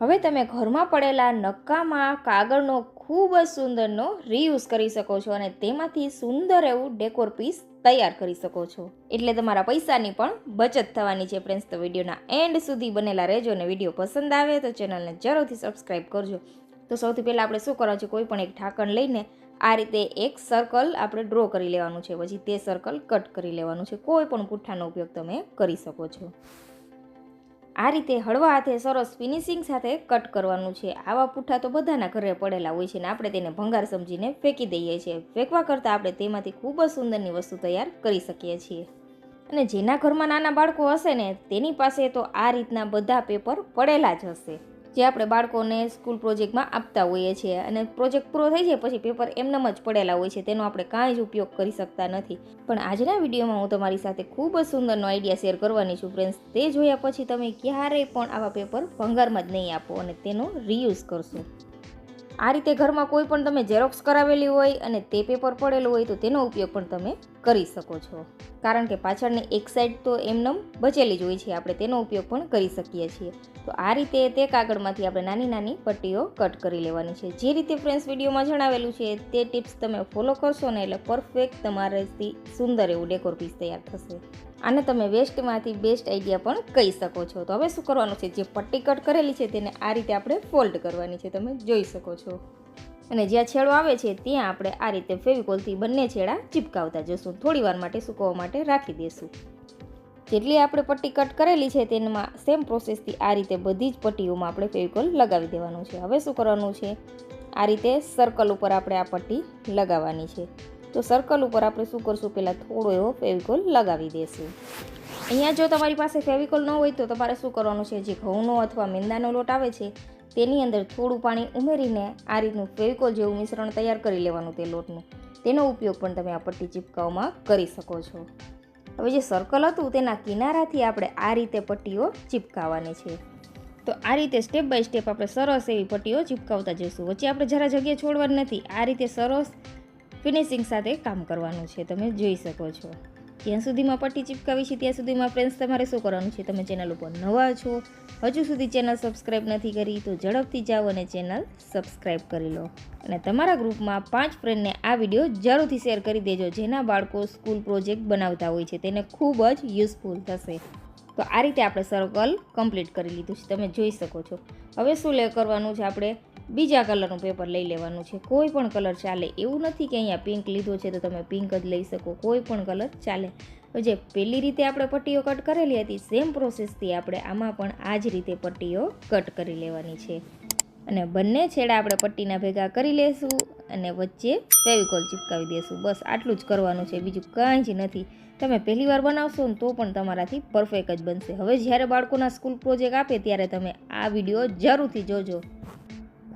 હવે તમે ઘરમાં પડેલા નક્કામાં કાગળનો ખૂબ જ સુંદરનો રીયુઝ કરી શકો છો અને તેમાંથી સુંદર એવું ડેકોર પીસ તૈયાર કરી શકો છો. એટલે તમારા પૈસાની પણ બચત થવાની છે ફ્રેન્ડ્સ તો વિડીયોના એન્ડ સુધી બનેલા રહેજો અને વીડિયો પસંદ આવે તો ચેનલને જરૂરથી સબસ્ક્રાઈબ કરજો. તો સૌથી પહેલાં આપણે શું કરવાનું છે? કોઈ પણ એક ઢાંકણ લઈને આ રીતે એક સર્કલ આપણે ડ્રો કરી લેવાનું છે. પછી તે સર્કલ કટ કરી લેવાનું છે. કોઈ પણ પુઠ્ઠાનો ઉપયોગ તમે કરી શકો છો. આ રીતે હળવા હાથે સરસ ફિનિશિંગ સાથે કટ કરવાનું છે. આવા પુઠ્ઠા તો બધાના ઘરે પડેલા હોય છે ને આપણે તેને ભંગાર સમજીને ફેંકી દઈએ છીએ. ફેંકવા કરતાં આપણે તેમાંથી ખૂબ જ સુંદરની વસ્તુ તૈયાર કરી શકીએ છીએ. અને જેના ઘરમાં નાના બાળકો હશે ને તેની પાસે તો આ રીતના બધા પેપર પડેલા જ હશે. જે આપણે બાળકોને સ્કૂલ પ્રોજેક્ટમાં આપતા હોઈએ છીએ. અને પ્રોજેક્ટ પૂરો થઈ જાય પછી પેપર એમનેમ જ પડેલા હોય છે, તેનો આપણે કાંઈ જ ઉપયોગ કરી શકતા નથી. પણ આજના વિડીયોમાં હું તમારી સાથે ખૂબ જ સુંદરનો આઈડિયા શેર કરવાની છું ફ્રેન્ડ્સ. તે જોયા પછી તમે ક્યારેય પણ આવા પેપર ભંગારમાં જ નહીં આપો અને તેનો રીયુઝ કરશો. આ રીતે ઘરમાં કોઈ પણ તમે ઝેરોક્સ કરાવેલી હોય અને તે પેપર પડેલું હોય તો તેનો ઉપયોગ પણ તમે કરી શકો છો. કારણ કે પાછળની એક સાઈડ તો એમનેમ બચેલી જ હોય છે, આપણે તેનો ઉપયોગ પણ કરી શકીએ છીએ. તો આ રીતે તે કાગળમાંથી આપણે નાની નાની પટ્ટીઓ કટ કરી લેવાની છે. જે રીતે ફ્રેન્ડ્સ વિડીયોમાં જણાવેલું છે, તે ટિપ્સ તમે ફોલો કરશો ને એટલે પરફેક્ટ તમારાથી સુંદર એવું ડેકોર પીસ તૈયાર થશે. આને તમે વેસ્ટમાંથી બેસ્ટ આઈડિયા પણ કહી શકો છો. તો હવે શું કરવાનું છે? જે પટ્ટી કટ કરેલી છે તેને આ રીતે આપણે ફોલ્ડ કરવાની છે. તમે જોઈ શકો છો. અને જ્યાં છેડો આવે છે ત્યાં આપણે આ રીતે ફેવિકોલથી બંને છેડા ચિપકાવતા જશું. થોડી વાર માટે સૂકવવા માટે રાખી દઈશું જેટલી આપણે પટ્ટી કટ કરેલી છે તેમાં સેમ પ્રોસેસથી આ રીતે બધી જ પટ્ટીઓમાં આપણે ફેવિકોલ લગાવી દેવાનું છે. હવે શું કરવાનું છે? આ રીતે સર્કલ ઉપર આપણે આ પટ્ટી લગાવવાની છે. તો સર્કલ ઉપર આપણે શું કરશું? પહેલાં થોડો એવો ફેવિકોલ લગાવી દઈશું અહીંયા જો તમારી પાસે ફેવિકોલ ન હોય તો તમારે શું કરવાનું છે? જે ઘઉંનો અથવા મેંદાનો લોટ આવે છે, તેની અંદર થોડું પાણી ઉમેરીને આ રીતનું ફેવિકોલ જેવું મિશ્રણ તૈયાર કરી લેવાનું તે લોટનું. તેનો ઉપયોગ પણ તમે આ પટ્ટી ચિપકાવવામાં કરી શકો છો. હવે જે સર્કલ હતું તેના કિનારાથી આપણે આ રીતે પટ્ટીઓ ચિપકાવવાની છે. તો આ રીતે સ્ટેપ બાય સ્ટેપ આપણે સરસ એવી પટ્ટીઓ ચીપકાવતા જઈશું. વચ્ચે આપણે જરા જગ્યાએ છોડવાની નથી. આ રીતે સરસ ફિનિશિંગ સાથે કામ કરવાનું છે. તમે જોઈ શકો છો. જ્યાં સુધીમાં પટ્ટી ચિપકાવી છે. ત્યાં સુધીમાં ફ્રેન્ડ્સ તમારે શું કરવાનું છે? તમે ચેનલ ઉપર નવા છો, હજુ સુધી ચેનલ સબસ્ક્રાઈબ નથી કરી, તો ઝડપથી જાઓ અને ચેનલ સબસ્ક્રાઈબ કરી લો. અને તમારા ગ્રુપમાં પાંચ ફ્રેન્ડને આ વીડિયો જરૂરથી શેર કરી દેજો. જેના બાળકો સ્કૂલ પ્રોજેક્ટ બનાવતા હોય છે, તેને ખૂબ જ યુઝફુલ થશે. તો આ રીતે આપણે સર્કલ કમ્પ્લીટ કરી લીધું છે. તમે જોઈ શકો છો. હવે શું લે, કરવાનું છે આપણે? બીજા કલરનું પેપર લઈ લેવાનું છે. કોઈ પણ કલર ચાલે. એવું નથી કે અહીંયા પિંક લીધો છે તો તમે પિંક જ લઈ શકો. કોઈ પણ કલર ચાલે. જે પહેલી રીતે આપણે પટ્ટીઓ કટ કરેલી હતી સેમ પ્રોસેસથી આપણે આમાં પણ આ જ રીતે પટ્ટીઓ કટ કરી લેવાની છે. અને બંને છેડા આપણે પટ્ટીના ભેગા કરી લેશું અને વચ્ચે ફેવિકોલ ચિપકાવી દઈશું બસ આટલું જ કરવાનું છે. બીજું કાંઈ જ નથી. તમે પહેલી વાર બનાવશો ને તો પણ તમારાથી પરફેક્ટ જ બનશે. હવે જ્યારે બાળકોના સ્કૂલ પ્રોજેક્ટ આપે ત્યારે તમે આ વીડિયો જરૂરથી જોજો.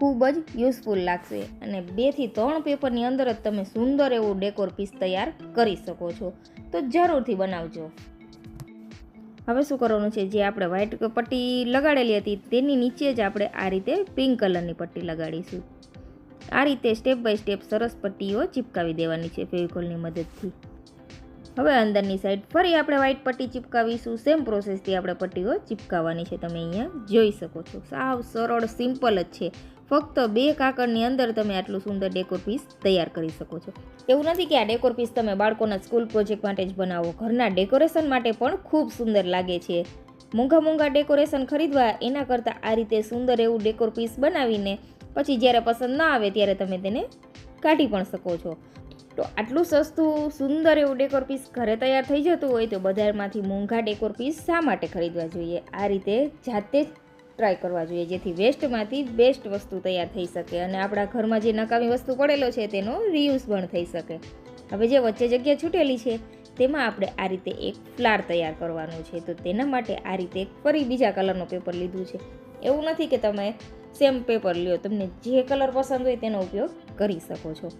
ખૂબ જ યુઝફુલ લાગશે. અને બેથી ત્રણ પેપરની અંદર જ તમે સુંદર એવું ડેકોર પીસ તૈયાર કરી શકો છો. તો જરૂરથી બનાવજો. હવે શું કરવાનું છે? જે આપણે વ્હાઈટ પટ્ટી લગાડેલી હતી, તેની નીચે જ આપણે આ રીતે પિંક કલરની પટ્ટી લગાડીશું. આ રીતે સ્ટેપ બાય સ્ટેપ સરસ પટ્ટીઓ ચિપકાવી દેવાની છે ફેવિકોલની મદદથી. હવે અંદરની સાઈડ ફરી આપણે વ્હાઈટ પટ્ટી ચિપકાવીશું. સેમ પ્રોસેસથી આપણે પટ્ટીઓ ચિપકાવવાની છે. તમે અહીંયા જોઈ શકો છો. સાવ સરળ સિમ્પલ જ છે. ફક્ત બે કાકડની અંદર તમે આટલું સુંદર ડેકોર પીસ તૈયાર કરી શકો છો. એવું નથી કે આ ડેકોર પીસ તમે બાળકોના સ્કૂલ પ્રોજેક્ટ માટે જ બનાવો. ઘરના ડેકોરેશન માટે પણ ખૂબ સુંદર લાગે છે. મોંઘા મોંઘા ડેકોરેશન ખરીદવા, એના કરતાં આ રીતે સુંદર એવું ડેકોર પીસ બનાવીને પછી જ્યારે પસંદ ના આવે ત્યારે તમે તેને કાઢી પણ શકો છો. તો આટલું સસ્તું, સુંદર એવું ડેકોર પીસ ઘરે તૈયાર થઈ જતું હોય તો બજારમાંથી મોંઘા ડેકોર પીસ શા માટે ખરીદવા જોઈએ? આ રીતે જાતે જ ટ્રાય કરવા જોઈએ, જેથી વેસ્ટમાંથી બેસ્ટ વસ્તુ તૈયાર થઈ શકે અને આપણા ઘરમાં જે નકામી વસ્તુ પડેલો છે તેનો રિયુઝ પણ થઈ શકે. હવે જે વચ્ચે જગ્યા છૂટેલી છે, તેમાં આપણે આ રીતે એક ફ્લાર તૈયાર કરવાનો છે. તો તેના માટે આ રીતે ફરી બીજા કલરનો પેપર લીધું છે. એવું નથી કે તમે સેમ પેપર લ્યો, તમને જે કલર પસંદ હોય તેનો ઉપયોગ કરી શકો છો.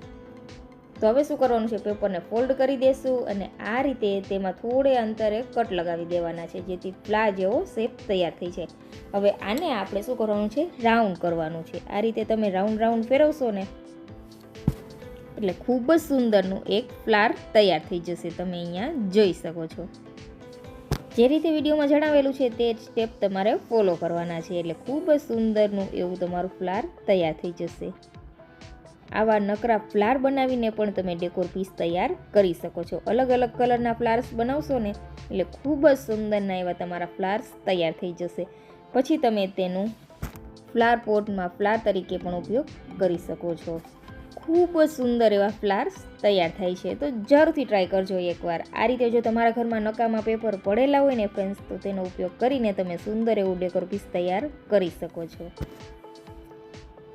તો હવે શું કરવાનું છે પેપરને ફોલ્ડ કરી દેશું અને આ રીતે તેમાં થોડે અંતરે કટ લગાવી દેવાના છે, જેથી ફ્લા જેવો શેપ તૈયાર થઈ જાય. હવે આને આપણે શું કરવાનું છે રાઉન્ડ કરવાનું છે. આ રીતે તમે રાઉન્ડ રાઉન્ડ ફેરવશો ને, એટલે ખૂબ જ સુંદરનું એક ફ્લાર તૈયાર થઈ જશે, તમે અહીંયા જોઈ શકો છો. જે રીતે વિડીયોમાં જણાવેલું છે, તે સ્ટેપ તમારે ફોલો કરવાના છે, એટલે ખૂબ જ સુંદરનું એવું તમારું ફ્લાર તૈયાર થઈ જશે. આવા નકરા ફ્લાર બનાવીને પણ તમે ડેકોર પીસ તૈયાર કરી શકો છો. અલગ અલગ કલરના ફ્લાર્સ બનાવશો ને, એટલે ખૂબ જ સુંદરના એવા તમારા ફ્લાર્સ તૈયાર થઈ જશે. પછી તમે તેનું ફ્લાર પોટમાં ફ્લાર તરીકે પણ ઉપયોગ કરી શકો છો. ખૂબ જ સુંદર એવા ફ્લાર્સ તૈયાર થાય છે. તો જરૂરથી ટ્રાય કરજો એકવાર. આ રીતે જો તમારા ઘરમાં નકામા પેપર પડેલા હોય ને ફ્રેન્ડ્સ તો તેનો ઉપયોગ કરીને તમે સુંદર એવું ડેકોર પીસ તૈયાર કરી શકો છો.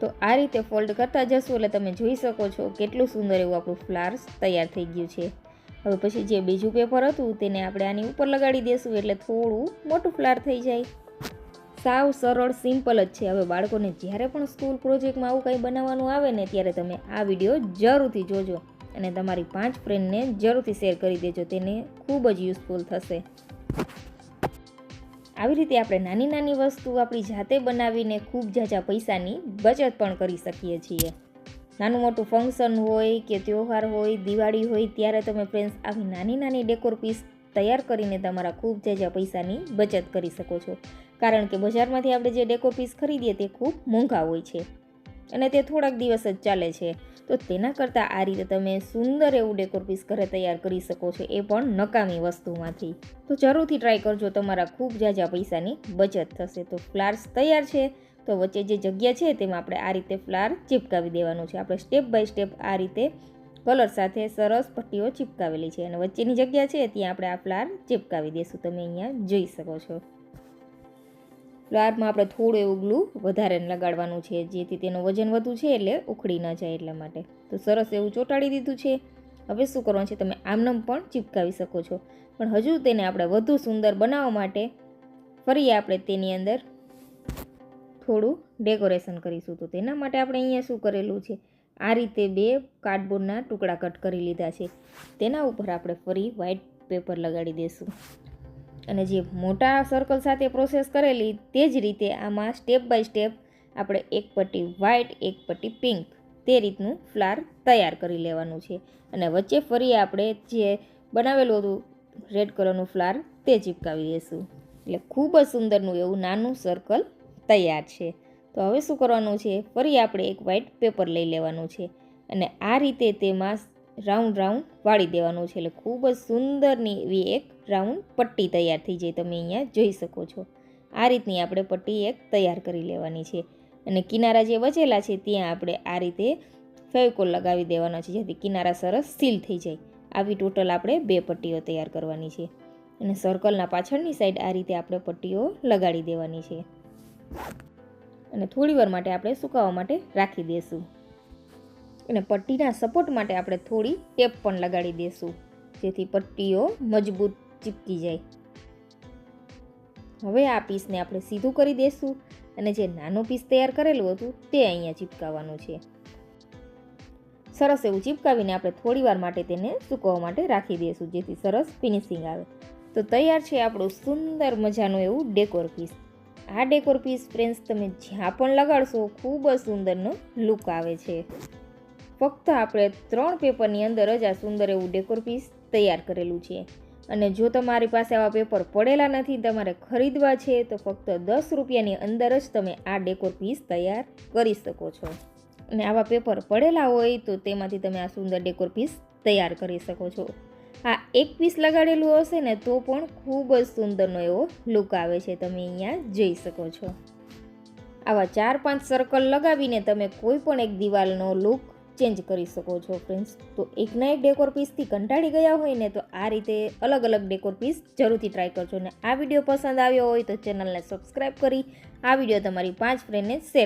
તો આ રીતે ફોલ્ડ કરતા જશો એટલે તમે જોઈ શકો છો કેટલું સુંદર એવું આપણું ફ્લાર્સ તૈયાર થઈ ગયું છે. હવે પછી જે બીજું પેપર હતું તેને આપણે આની ઉપર લગાડી દઈશું એટલે થોડું મોટું ફ્લાર થઈ જાય. સાવ સરળ સિમ્પલ જ છે. હવે બાળકોને જ્યારે પણ સ્કૂલ પ્રોજેક્ટમાં આવું કંઈ બનાવવાનું આવે ને ત્યારે તમે આ વીડિયો જરૂરથી જોજો અને તમારી પાંચ ફ્રેન્ડને જરૂરથી શેર કરી દેજો. તેને ખૂબ જ યુઝફુલ થશે. આવી રીતે આપણે નાની નાની વસ્તુ આપણી જાતે બનાવીને ખૂબ ઝાઝા પૈસાની બચત પણ કરી શકીએ છીએ. નાનું મોટું ફંક્શન હોય કે તહેવાર હોય, દિવાળી હોય, ત્યારે તમે ફ્રેન્ડ્સ આવી નાની નાની ડેકોર પીસ તૈયાર કરીને તમારા ખૂબ ઝાઝા પૈસાની બચત કરી શકો છો. કારણ કે બજારમાંથી આપણે જે ડેકોર પીસ ખરીદીએ તે ખૂબ મોંઘા હોય છે. અને તે થોડાક દિવસ જ ચાલે છે. તો તેના કરતાં આ રીતે તમે સુંદર એવું ડેકોર પીસ ઘરે તૈયાર કરી શકો છો એ પણ નકામી વસ્તુમાંથી. તો જરૂરથી ટ્રાય કરજો, તમારા ખૂબ ઝાઝા પૈસાની બચત થશે. તો ફ્લાર્સ તૈયાર છે, તો વચ્ચે જે જગ્યા છે તેમાં આપણે આ રીતે ફ્લાર ચિપકાવી દેવાનું છે. આપણે સ્ટેપ બાય સ્ટેપ આ રીતે કલર સાથે સરસ પટ્ટીઓ ચિપકાવેલી છે અને વચ્ચેની જગ્યા છે, ત્યાં આપણે આ ફ્લાર ચિપકાવી દઈશું તમે અહીંયા જોઈ શકો છો. ફ્લાવરમાં આપણે થોડું એવું ગ્લુ વધારે લગાડવાનું છે, જેથી તેનું વજન વધુ છે એટલે ઉખડી ન જાય એટલા માટે. તો સરસ એવું ચોંટાડી દીધું છે. હવે શું કરવાનું છે, તમે આમનમ પણ ચિપકાવી શકો છો. પણ હજુ તેને આપણે વધુ સુંદર બનાવવા માટે ફરી આપણે તેની અંદર થોડું ડેકોરેશન કરીશું. તો તેના માટે આપણે અહીંયા શું કરેલું છે, આ રીતે બે કાર્ડબોર્ડના ટુકડા કટ કરી લીધા છે. તેના ઉપર આપણે ફરી વ્હાઇટ પેપર લગાડી દઈશું અને જે મોટા સર્કલ સાથે પ્રોસેસ કરેલી તે જ રીતે આમાં સ્ટેપ બાય સ્ટેપ આપણે એક પટ્ટી વ્હાઇટ એક પટ્ટી પિંક તે રીતનું ફ્લાર તૈયાર કરી લેવાનું છે. અને વચ્ચે ફરી આપણે જે બનાવેલું હતું રેડ કલરનું ફ્લાર તે ચિપકાવી દઈશું. એટલે ખૂબ જ સુંદરનું એવું નાનું સર્કલ તૈયાર છે. તો હવે શું કરવાનું છે? ફરી આપણે એક વ્હાઇટ પેપર લઈ લેવાનું છે. અને આ રીતે તેમાં રાઉન્ડ રાઉન્ડ વાળી દેવાનું છે. એટલે ખૂબ જ સુંદરની એવી એક રાઉન્ડ પટ્ટી તૈયાર થઈ જાય તમે અહીંયા જોઈ શકો છો. આ રીતની આપણે પટ્ટી એક તૈયાર કરી લેવાની છે. અને કિનારા જે બચેલા છે ત્યાં આપણે આ રીતે ફેવિકોલ લગાવી દેવાનો છે જેથી કિનારા સરસ સીલ થઈ જાય. આવી ટોટલ આપણે બે પટ્ટીઓ તૈયાર કરવાની છે. અને સર્કલના પાછળની સાઈડ આ રીતે આપણે પટ્ટીઓ લગાડી દેવાની છે. અને થોડી વાર માટે આપણે સુકાવવા માટે રાખી દઈશું અને પટ્ટીના સપોર્ટ માટે આપણે થોડી ટેપ પણ લગાડી દઈશું જેથી પટ્ટીઓ મજબૂત ચીપકી જાય. હવે આ પીસને આપણે સીધું કરી દઈશું અને જે નાનું પીસ તૈયાર કરેલું હતું તે અહીંયા ચીપકાવવાનું છે. સરસ એવું ચીપકાવીને આપણે થોડી વાર માટે તેને સૂકવવા માટે રાખી દઈશું જેથી સરસ ફિનિશિંગ આવે. તો તૈયાર છે આપણું સુંદર મજાનું એવું ડેકોર પીસ આ ડેકોર પીસ ફ્રેન્ડ્સ તમે જ્યાં પણ લગાડશો, ખૂબ જ સુંદરનો લુક આવે છે. ફક્ત આપણે ત્રણ પેપરની અંદર જ આ સુંદર એવું ડેકોર પીસ તૈયાર કરેલું છે. અને જો તમારી પાસે આવા પેપર પડેલા નથી, તમારે ખરીદવા છે, તો ફક્ત દસ રૂપિયાની અંદર જ તમે આ ડેકોર પીસ તૈયાર કરી શકો છો. અને આવા પેપર પડેલા હોય, તો તેમાંથી તમે આ સુંદર ડેકોર પીસ તૈયાર કરી શકો છો. આ એક પીસ લગાડેલું હશે ને, તો પણ ખૂબ જ સુંદરનો એવો લુક આવે છે, તમે અહીંયા જોઈ શકો છો. આવા ચાર પાંચ સર્કલ લગાવીને તમે કોઈ પણ એક દિવાલનો લુક ચેન્જ કરી શકો છો ફ્રેન્ડ્સ તો એકના એક ડેકોર પીસથી કંટાળી ગયા હોય ને, તો આ રીતે અલગ અલગ ડેકોર પીસ જરૂરથી ટ્રાય કરજો. અને આ વીડિયો પસંદ આવ્યો હોય તો ચેનલને સબસ્ક્રાઈબ કરી, આ વીડિયો તમારી પાંચ ફ્રેન્ડને શેર